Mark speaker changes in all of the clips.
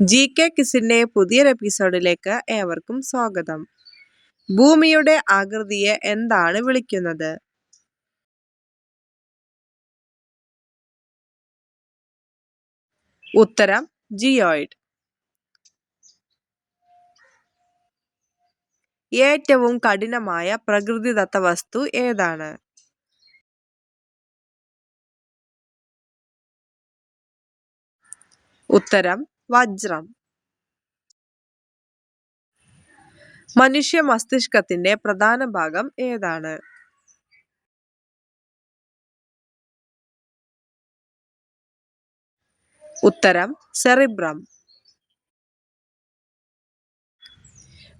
Speaker 1: G K കിസിന്റെ പുതിയൊരു എപ്പിസോഡിലേക്ക് ഏവർക്കും സ്വാഗതം. ഭൂമിയുടെ ആകൃതിയെ എന്താണ് വിളിക്കുന്നത്? ഉത്തരം ജിയോയിഡ് ഏറ്റവും കഠിനമായ പ്രകൃതിദത്ത വസ്തു ഏതാണ്? ഉത്തരം വജ്രം. മനുഷ്യ മസ്തിഷ്കത്തിന്റെ പ്രധാന ഭാഗം ഏതാണ്? ഉത്തരം സെറിബ്രം.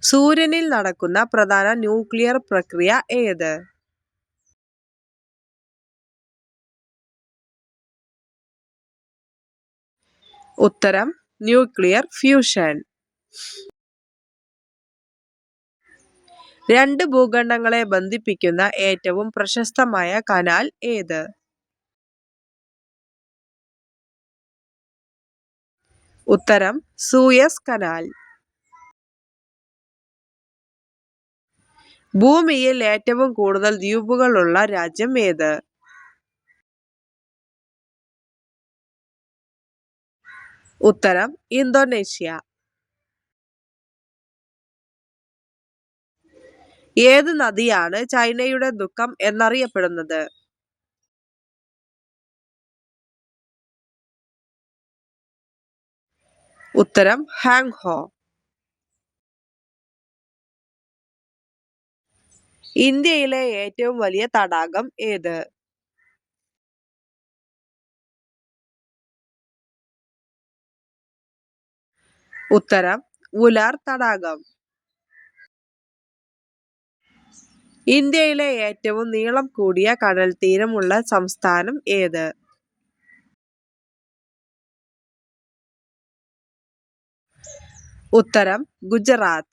Speaker 1: സൂര്യനിൽ നടക്കുന്ന പ്രധാന ന്യൂക്ലിയർ പ്രക്രിയ ഏത്? ഉത്തരം ന്യൂക്ലിയർ ഫ്യൂഷൻ. രണ്ട് ഭൂഖണ്ഡങ്ങളെ ബന്ധിപ്പിക്കുന്ന ഏറ്റവും പ്രശസ്തമായ കനാൽ ഏത്? ഉത്തരം സൂയസ് കനാൽ. ഭൂമിയിൽ ഏറ്റവും കൂടുതൽ ദ്വീപുകളുള്ള രാജ്യം ഏത്? ഉത്തരം ഇന്തോനേഷ്യ. ഏത് നദിയാണ് ചൈനയുടെ ദുഃഖം എന്നറിയപ്പെടുന്നത്? ഉത്തരം ഹാങ് ഹോ ഇന്ത്യയിലെ ഏറ്റവും വലിയ തടാകം ഏത്? ഉത്തരം ഉലാർ തടാകം. ഇന്ത്യയിലെ ഏറ്റവും നീളം കൂടിയ കടൽ തീരമുള്ള സംസ്ഥാനം ഏത്? ഉത്തരം ഗുജറാത്ത്.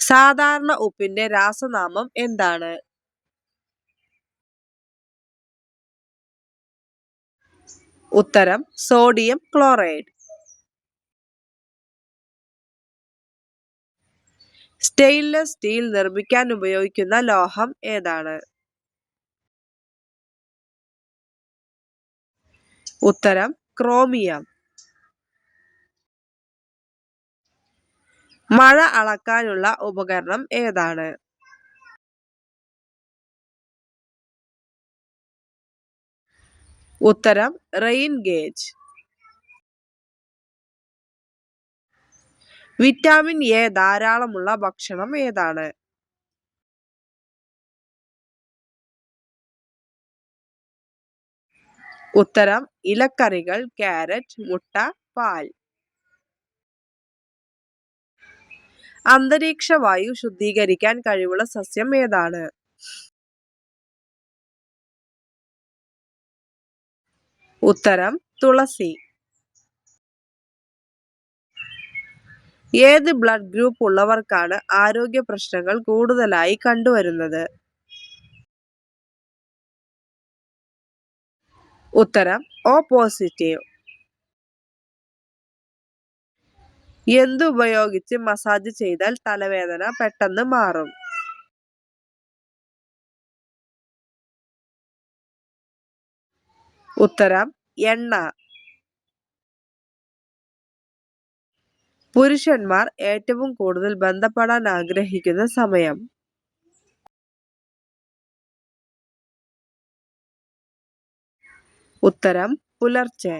Speaker 1: സാധാരണ ഉപ്പിന്റെ രാസനാമം എന്താണ്? ഉത്തരം സോഡിയം ക്ലോറൈഡ്. സ്റ്റെയിൻലെസ് സ്റ്റീൽ നിർമ്മിക്കാൻ ഉപയോഗിക്കുന്ന ലോഹം ഏതാണ്? ഉത്തരം ക്രോമിയം. മഴ അളക്കാനുള്ള ഉപകരണം ഏതാണ്? ഉത്തരം റെയിൻ ഗേജ്. വിറ്റാമിൻ എ ധാരാളമുള്ള ഭക്ഷണം ഏതാണ്? ഉത്തരം ഇലക്കറികൾ ക്യാരറ്റ് മുട്ട പാൽ. അന്തരീക്ഷ വായു ശുദ്ധീകരിക്കാൻ കഴിവുള്ള സസ്യം ഏതാണ്? ഉത്തരം തുളസി. ഏത് ബ്ലഡ് ഗ്രൂപ്പ് ഉള്ളവർക്കാണ് ആരോഗ്യ പ്രശ്നങ്ങൾ കൂടുതലായി കണ്ടുവരുന്നത്? ഉത്തരം ഓ പോസിറ്റീവ് എന്തുപയോഗിച്ച് മസാജ് ചെയ്താൽ തലവേദന പെട്ടെന്ന് മാറും? ഉത്തരം എണ്ണ. പുരുഷന്മാർ ഏറ്റവും കൂടുതൽ ബന്ധപ്പെടാൻ ആഗ്രഹിക്കുന്ന സമയം. ഉത്തരം പുലർച്ചെ.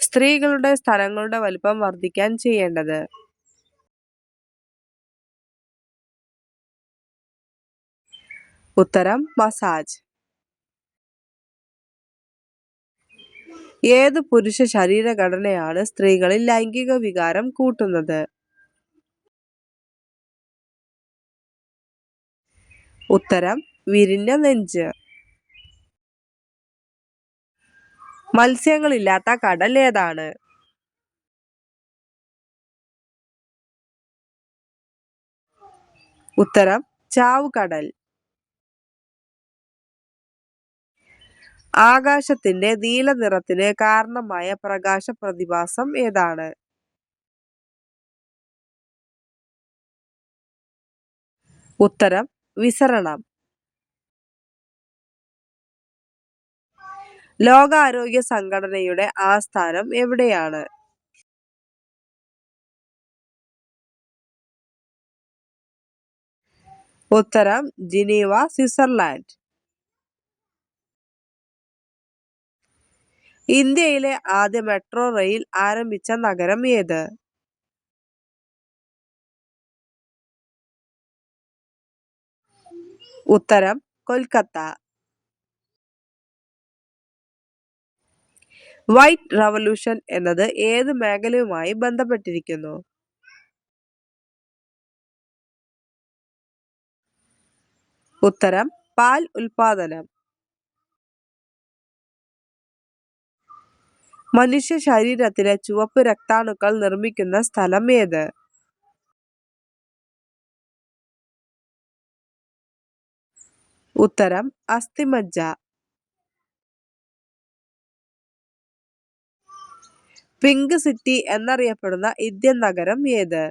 Speaker 1: സ്ത്രീകളുടെ സ്ഥലങ്ങളുടെ വലിപ്പം വർദ്ധിക്കാൻ ചെയ്യേണ്ടത്. ഉത്തരം മസാജ്. ഏത് പുരുഷ ശരീരഘടനയാണ് സ്ത്രീകളിൽ ലൈംഗിക വികാരം കൂട്ടുന്നത്? ഉത്തരം വിരിഞ്ഞ നെഞ്ച്. മത്സ്യങ്ങളില്ലാത്ത കടൽ ഏതാണ്? ഉത്തരം ചാവുകടൽ. ആകാശത്തിന്റെ നീല നിറത്തിന് കാരണമായ പ്രകാശ പ്രതിഭാസം ഏതാണ്? ഉത്തരം വിസരണം. ലോകാരോഗ്യ സംഘടനയുടെ ആസ്ഥാനം എവിടെയാണ്? ഉത്തരം ജിനീവ സ്വിറ്റ്സർലാൻഡ്. ഇന്ത്യയിലെ ആദ്യ മെട്രോ റെയിൽ ആരംഭിച്ച നഗരം ഏത്? ഉത്തരം കൊൽക്കത്ത. വൈറ്റ് റവല്യൂഷൻ എന്നത് ഏത് മേഖലയുമായി ബന്ധപ്പെട്ടിരിക്കുന്നു? ഉത്തരം പാൽ ഉൽപാദനം മനുഷ്യ ശരീരത്തിലെ ചുവപ്പ് രക്താണുക്കൾ നിർമ്മിക്കുന്ന സ്ഥലം ഏത്? ഉത്തരം അസ്ഥിമജ്ജ. പിങ്ക് സിറ്റി എന്നറിയപ്പെടുന്ന ഇന്ത്യൻ നഗരം ഏത്?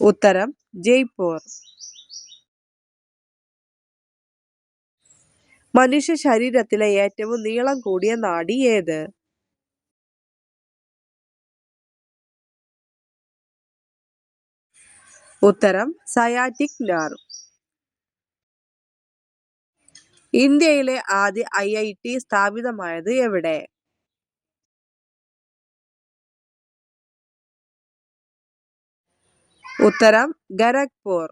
Speaker 1: ഉത്തരം ജയ്പൂർ. മനുഷ്യ ശരീരത്തിലെ ഏറ്റവും നീളം കൂടിയ നാഡി ഏത്? ഉത്തരം സയാറ്റിക് നാർ. ഇന്ത്യയിലെ ആദ്യ ഐ ഐ ടി സ്ഥാപിതമായത് എവിടെ? ഉത്തരം ഖരഗ്പൂർ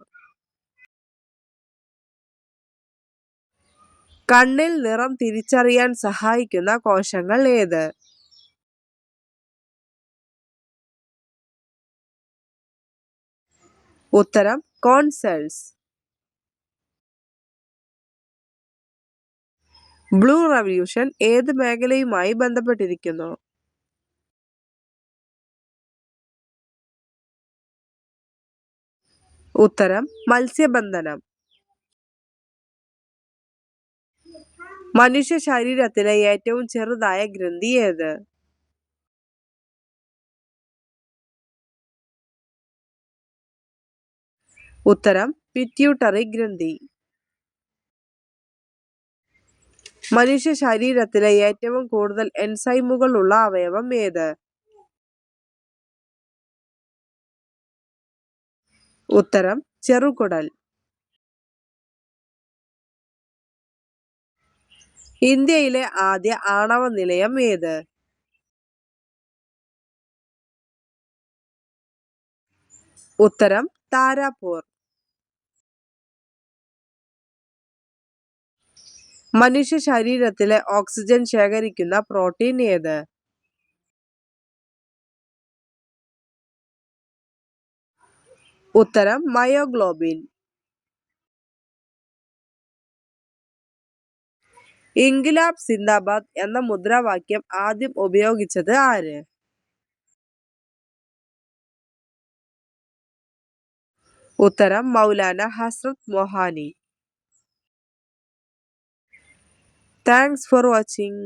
Speaker 1: കണ്ണിൽ നിറം തിരിച്ചറിയാൻ സഹായിക്കുന്ന കോശങ്ങൾ ഏത്? ഉത്തരം കോൺസെൽസ് ബ്ലൂ റവല്യൂഷൻ ഏത് മേഖലയുമായി ബന്ധപ്പെട്ടിരിക്കുന്നു? ഉത്തരം മത്സ്യബന്ധനം. മനുഷ്യ ശരീരത്തിലെ ഏറ്റവും ചെറുതായ ഗ്രന്ഥി ഏത്? ഉത്തരം പിറ്റ്യൂട്ടറി ഗ്രന്ഥി. മനുഷ്യ ശരീരത്തിലെ ഏറ്റവും കൂടുതൽ എൻസൈമുകൾ ഉള്ള അവയവം ഏത്? ഉത്തരം ചെറുകുടൽ. ഇന്ത്യയിലെ ആദ്യ ആണവ നിലയം ഏത്? ഉത്തരം താരാപൂർ. മനുഷ്യ ശരീരത്തിലെ ഓക്സിജൻ ശേഖരിക്കുന്ന പ്രോട്ടീൻ ഏത്? ഉത്തരം മയോഗ്ലോബിൻ. ഇൻഗിലാബ് സിന്ദാബാദ് എന്ന മുദ്രാവാക്യം ആദ്യം ഉപയോഗിച്ചത് ആര്? ഉത്തരം Maulana Hasrat Mohani. Thanks for watching